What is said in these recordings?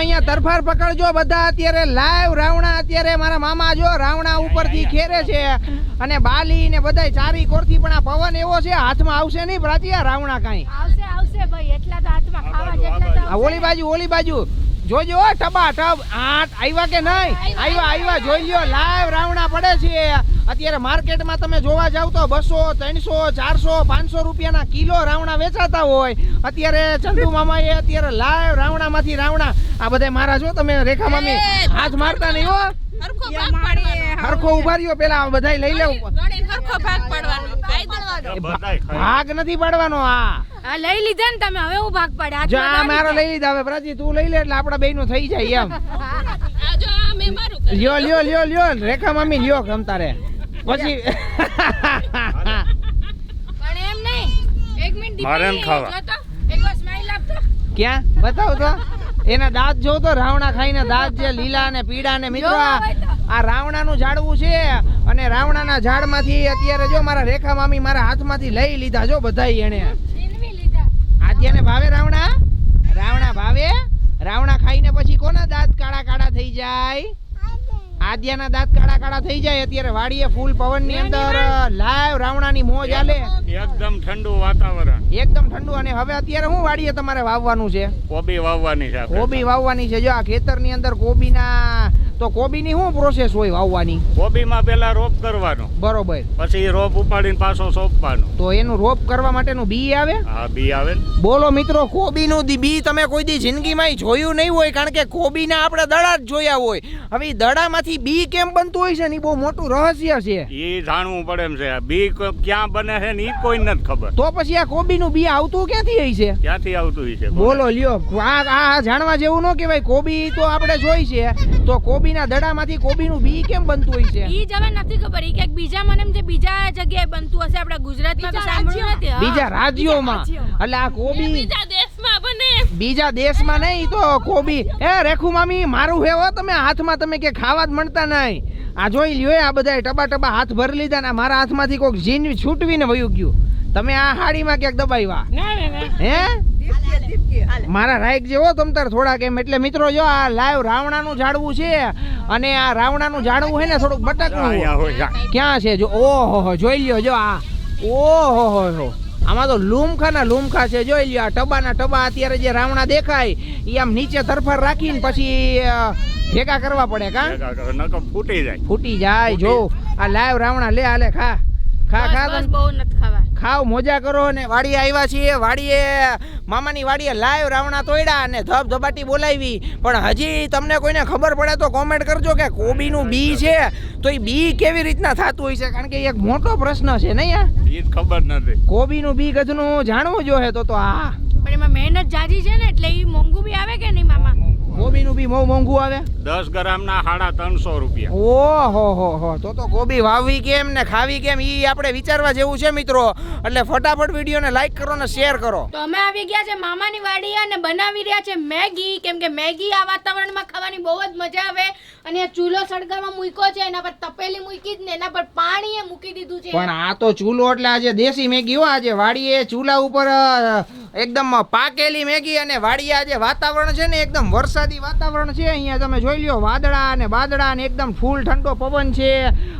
અહીંયા તરફાર પકડજો બધા. અત્યારે લાઈવ રાવણા અત્યારે મારા મામા જો રાવણા ઉપરથી ખેરે છે અને બાલી ને બધાય ચારી કોરથી પણ આ પવન એવો છે હાથમાં આવશે નહીં પ્રાચી આ રાવણા કાંઈ. આવશે આવશે ભાઈ એટલા તો હાથમાં ખાવા જેટલા તો ઓલી બાજુ ઓલી બાજુ. જોજો હો, ટબા ટબ આઠ આવ્યા કે નહીં? આવ્યા આવ્યા જોઈ લ્યો લાઈવ રાવણા પડે છે. અત્યારે માર્કેટમાં તમે જોવા જાવ તો બસો ત્રણસો ચારસો પાંચસો રૂપિયાના કિલો રાવણા વેચાતા હોય. અત્યારે ચંદુ મામાએ અત્યારે લાઈવ રાવણામાંથી રાવણા. આ બધા મારા જો તમે રેખા મામી હાથ મારતા નહીં હો. હરખો ઊભા રહ્યો પેલા આ બધાય લઈ લેવું. ભાગ નથી પાડવાનો આ. આ લઈ લીધા ને તમે હવે હું ભાગ પાડે? જો આ મારો લઈ લીધા હવે પ્રાચી તું લઈ લે એટલે આપણા બેનો થઈ જાય એમ. આ જો આ મેં મારું કર્યું. લ્યો લ્યો લ્યો લ્યો રેખા મામી લ્યો ગમ તારે પછી પણ એમ નહીં. એક મિનિટ મારે એમ ખાવા. સ્માઈલ આપતો. ક્યાં? બતાવ તો. એના દાંત જો તો રાવણા ખાઈને દાંત જે લીલા ને પીળા ને મિત્રો આ રાવણાનું ઝાડવું છે અને રાવણાના ઝાડમાંથી અત્યારે જો મારા રેખા મામી મારા હાથમાંથી લઈ લીધા જો બધાય એને. આદ્યાને ભાવે રાવણા? રાવણા ભાવે? રાવણા ખાઈને પછી કોના દાંત કાળા કાળા થઈ જાય? આદ્યાના દાંત કાળા કાળા થઈ જાય અત્યારે વાડીએ ફૂલ પવનની અંદર લાઈવ રાવણાની મોજ આલે એકદમ ઠંડુ વાતાવરણ. એકદમ ઠંડુ અને હવે અત્યારે શું વાડીએ તમારે વાવવાનું છે? કોબી વાવવાની છે કોબી વાવવાની છે. જો આ ખેતરની અંદર કોબીના તો કોબીની શું પ્રોસેસ હોય વાવવાની? કોબીમાં પેલા રોપ કરવાનો. બરોબર. પછી રોપ ઉપાડીને પાછો સોંપવાનો. તો એનું રોપ કરવા માટેનું બી આવે? હા બી આવે બોલો મિત્રો કોબીનું બી તમે કોઈ દી જિંદગીમાં જોયું નહીં હોય કારણ કે કોબીના આપણે દડા જ જોયા હોય. હવે દડામાંથી બી કેમ બનતું હોય છે ને એ બહુ મોટું રહસ્ય છે. એ જાણવું પડે એમ છે. બી ક્યાં બને છે ને એ કોઈ નથી ખબર. તો પછી આ કોબીનું બી આવતું ક્યાંથી હોય છે? ક્યાંથી આવતું હોય છે? બોલો લ્યો. આ આ જાણવા જેવું ન કહેવાય. કોબી તો આપણે જોઈ છે. તો કોબીના દડામાંથી કોબીનું બી કેમ બનતું હોય છે? ઈ જ હવે નથી ખબર. ઈ ક્યાંક બીજા મને જે બીજા જગ્યાએ બનતું હશે આપણા ગુજરાતમાં તો સાંભળ્યું નથી. બીજા રાજ્યોમાં. એટલે આ કોબી બીજા દેશમાં બને. બીજા દેશમાં નહીં તો કોબી એ રેખુ મામી મારું હે હો તમે હાથમાં તમે કે ખાવા જ મળતા નહીં. આ જોઈ લ્યો આ બધા ટબા ટબા હાથ ભરી લીધા ને મારા હાથમાંથી કોઈક જીન છૂટવીને વયું ગયું. તમે આ હાડીમાં ક્યાંક દબાવ્યા? હે? મારા રાઈક જેવો તમ તાર થોડાક એમ. એટલે મિત્રો જો આ લાઈવ રાવણાનું ઝાડવું છે અને આ રાવણાનું ઝાડવું છે ને થોડુંક બટકનું હોય ક્યાં છે? જો ઓહો હો જોઈ લ્યો જો આ. ઓહો હો હો. આમાં તો લૂમખા ના લૂમખા છે જોઈ લ્યો આ ટબાના ટબા અત્યારે જે રાવણા દેખાય એ આમ નીચે તરફર રાખીને પછી ભેગા કરવા પડે કા? ફૂટી જાય. ફૂટી જાય જો. આ લાઈવ રાવણા લે આલે ખા. ખા ખા બહુ નથી ખાવા. ખાવ મોજા કરો ને વાડીએ આવ્યા છીએ. વાડીએ મામાની વાડીએ લાઈવ રાવણા તોડ્યા અને ધબ ધબાટી બોલાવી. પણ હજી તમને કોઈને ખબર પડે તો કોમેન્ટ કરજો કે કોબીનું બી છે. તો એ બી કેવી રીતના થતું હોય છે? કારણ કે એક મોટો પ્રશ્ન છે નહીં આ? એ ખબર નથી. કોબીનું બી ગજનું જાણવું જોઈએ તો તો આ. પણ એમાં મહેનત જાજી છે ને એટલે ઈ મોંઘું બી આવે કે નહીં મામા કોબીનું બી બહુ મોંઘું આવે? દસ ગ્રામના સાડા ત્રણસો રૂપિયા. ઓહો હો હો તો તો કોબી વાવવી કેમ ને ખાવી કેમ ઈ આપણે વિચારવા જેવું છે મિત્રો. એટલે ફટાફટ વિડીયોને લાઈક કરો ને શેર કરો. તો અમે આવી ગયા છે મામાની વાડી અને બનાવી રહ્યા છે મેગી. કેમ કે મેગી આ વાતાવરણમાં ખાવાની બહુ જ મજા આવે. અને આ ચૂલો સળગાવવા મૂક્યો છે એના પર તપેલી મૂકી જ ને એના પર પાણી એ મૂકી દીધું છે. પણ આ તો ચૂલો એટલે આજે દેશી મેગી હો આજે વાડીએ ચૂલા ઉપર એકદમ પાકેલી મેગી અને વાડિયા જે વાતાવરણ છે ને એકદમ વરસાદી વાતાવરણ છે. અહીંયા તમે જોઈ લ્યો વાદળા અને બાદળા અને એકદમ ફૂલ ઠંડો પવન છે.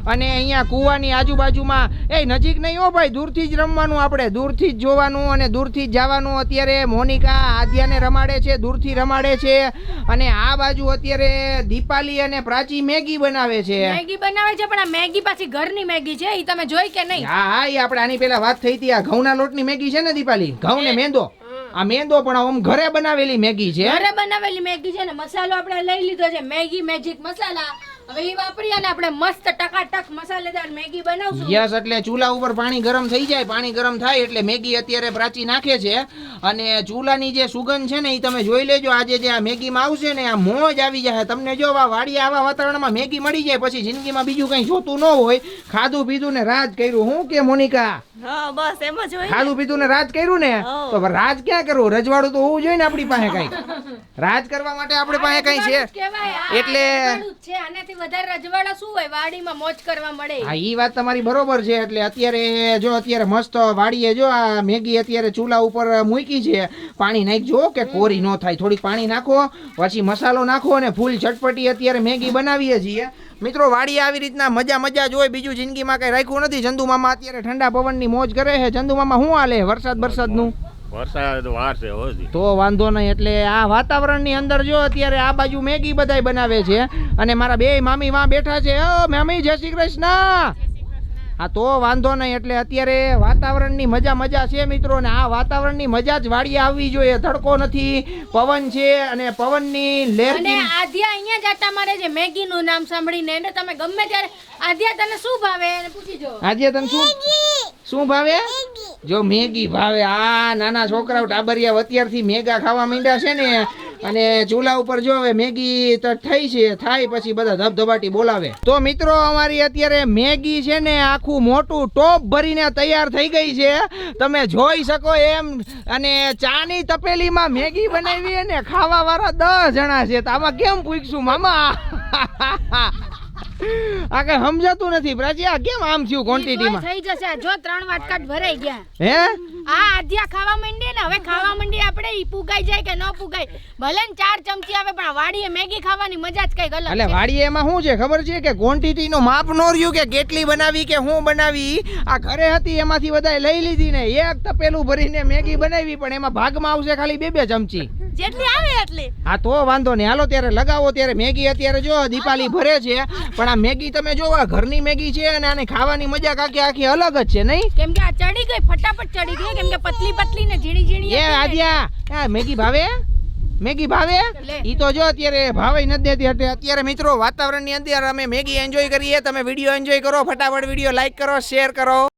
અને અહીંયા કૂવાની આજુબાજુમાં એ નજીક નહીં હો ભાઈ દૂરથી જ રમવાનું આપણે દૂરથી જ જોવાનું અને દૂરથી જ જવાનું. અત્યારે મોનિકા આદ્યાને રમાડે છે દૂરથી રમાડે છે. અને આ બાજુ અત્યારે દીપાલી અને પ્રાચી મેગી બનાવે છે. મેગી બનાવે છે પણ આ મેગી પાછી ઘરની મેગી છે એ તમે જોઈ કે નહીં? હા હા એ આપણે આની પહેલા વાત થઈ હતી આ ઘઉંના લોટની મેગી છે ને દીપાલી? ઘઉં ને મેંદો. આ મેંદો પણ આમ ઘરે બનાવેલી મેગી છે. ઘરે બનાવેલી મેગી છે ને મસાલો આપણે લઈ લીધો છે. Maggi magic masala. હવે એ વાપરી અને આપણે મસ્ત ટકાટક મસાલેદાર મેગી બનાવશું. યસ એટલે ચૂલા ઉપર પાણી ગરમ થઈ જાય પાણી ગરમ થાય એટલે મેગી અત્યારે પ્રાચી નાખે છે. અને ચૂલાની જે સુગંધ છે ને એ તમે જોઈ લેજો આજે જે આ મેગીમાં આવશે ને આ મોજ આવી જાય. તમને જો આ વાડીએ આવા વાતાવરણમાં મેગી મળી જાય પછી જિંદગીમાં બીજું કંઈ જોતું ન હોય ખાધું પીધું ને રાજ કર્યું. હું કે મોનિકા? હા બસ એમ જ હોય ખાધું પીધું ને રાજ કર્યું ને? તો રાજ ક્યાં કરવું? રજવાડું તો હોવું જોઈએ ને આપણી પાસે કઈ રાજ કરવા માટે આપણી પાસે કઈ છે? એટલે- વધારે રજવાડા શું હોય? વાડીમાં મોજ કરવા મળે. હા, ઈ વાત તમારી બરોબર છે, એટલે અત્યારે જો અત્યારે મસ્ત વાડીએ જો આ મેગી અત્યારે ચૂલા ઉપર મૂકી છે, પાણી નાખજો કે કોરી ન થાય, થોડીક પાણી નાખો, પછી મસાલો નાખો અને ફૂલ ચટપટી અત્યારે મેગી બનાવીએ છીએ. મિત્રો વાડી આવી રીતના મજા મજા જ હોય, બીજું જિંદગીમાં કઈ રાખ્યું નથી. ચંદુ મામા અત્યારે ઠંડા પવનની મોજ કરે છે. ચંદુ મામા શું હાલે? વરસાદ વરસાદનું વરસાદ વાર છે હોજી તો વાંધો નહીં એટલે આ વાતાવરણની અંદર જો અત્યારે આ બાજુ મેગી બધાય બનાવે છે અને મારા બે મામી વાં બેઠા છે. ઓ મામી જય શ્રી કૃષ્ણ. હા તો વાંધો નહીં એટલે અત્યારે વાતાવરણની મજા મજા છે મિત્રો ને આ વાતાવરણની મજા જ વાળી આવવી જોઈએ. તડકો નથી પવન છે અને પવનની અને લહેરથી આધ્યા અહીંયા જાતા મારે જે મેગી નું નામ સાંભળીને એને તમે ગમે ત્યારે આધ્યા તને શું ભાવે? એને પૂછી જો. આજે તને શું શું ભાવે? જો મેગી ભાવે, આ નાના છોકરાઓ ટાબરિયા અત્યારથી મેગા ખાવા માંડ્યા છે ને, અને ચૂલા ઉપર જો હવે મેગી તો થઈ છે, થાય પછી બધા ધબધબાટી બોલાવે. તો મિત્રો, અમારી અત્યારે મેગી છે ને, આખું મોટું ટોપ ભરીને તૈયાર થઈ ગઈ છે. તમે જોઈ શકો એમ, અને ચાની તપેલીમાં મેગી બનાવી ને ખાવા વાળા દસ જણા છે. તો આમાં કેમ પૂછશું, મામા? આ કઈ સમજાતું નથી પ્રાચી આ કેમ આમ થયું ક્વોન્ટિટીમાં થઈ જશે જો ત્રણ વાટકાટ ભરાઈ ગયા. હે? આ આધ્યા ખાવા માંડી ને હવે ખાવા માંડી આપણે ઈ પુગાઈ જાય કે ન પુગાય ભલે ને ચાર ચમચી આવે પણ વાડીએ મેગી ખાવાની મજા જ કંઈક અલગ એટલે વાડીએ એમાં શું છે? ખબર છે કે ક્વોન્ટિટી નું માપ નો રહ્યું કે કેટલી બનાવી કે હું બનાવી? આ ઘરે હતી એમાંથી બધાય લઈ લીધી ને એક તપેલું ભરીને મેગી બનાવી પણ એમાં ભાગમાં આવશે ખાલી બે બે ચમચી. જેટલી એટલી હા તો વાંધો નહીં. હાલો ત્યારે લગાવો. ત્યારે મેગી અત્યારે જો દીપાલી ભરે છે. પણ આ મેગી તમે જો આ ઘરની મેગી છે અને આને ખાવાની મજા કાકી આખી અલગ જ છે નહીં? કેમ કે આ ચડી ગઈ ફટાફટ ચડી ગઈ કેમ કે પતલી પતલી ને ઝીણી ઝીણી એ આદ્યા આ મેગી ભાવે? મેગી ભાવે. ઈ તો જો અત્યારે ભાવે નથી દેતી અત્યારે મિત્રો વાતાવરણની અંદર અમે મેગી એન્જોય કરીએ. તમે વીડિયો એન્જોય કરો ફટાફટ વીડિયો લાઈક કરો શેર કરો.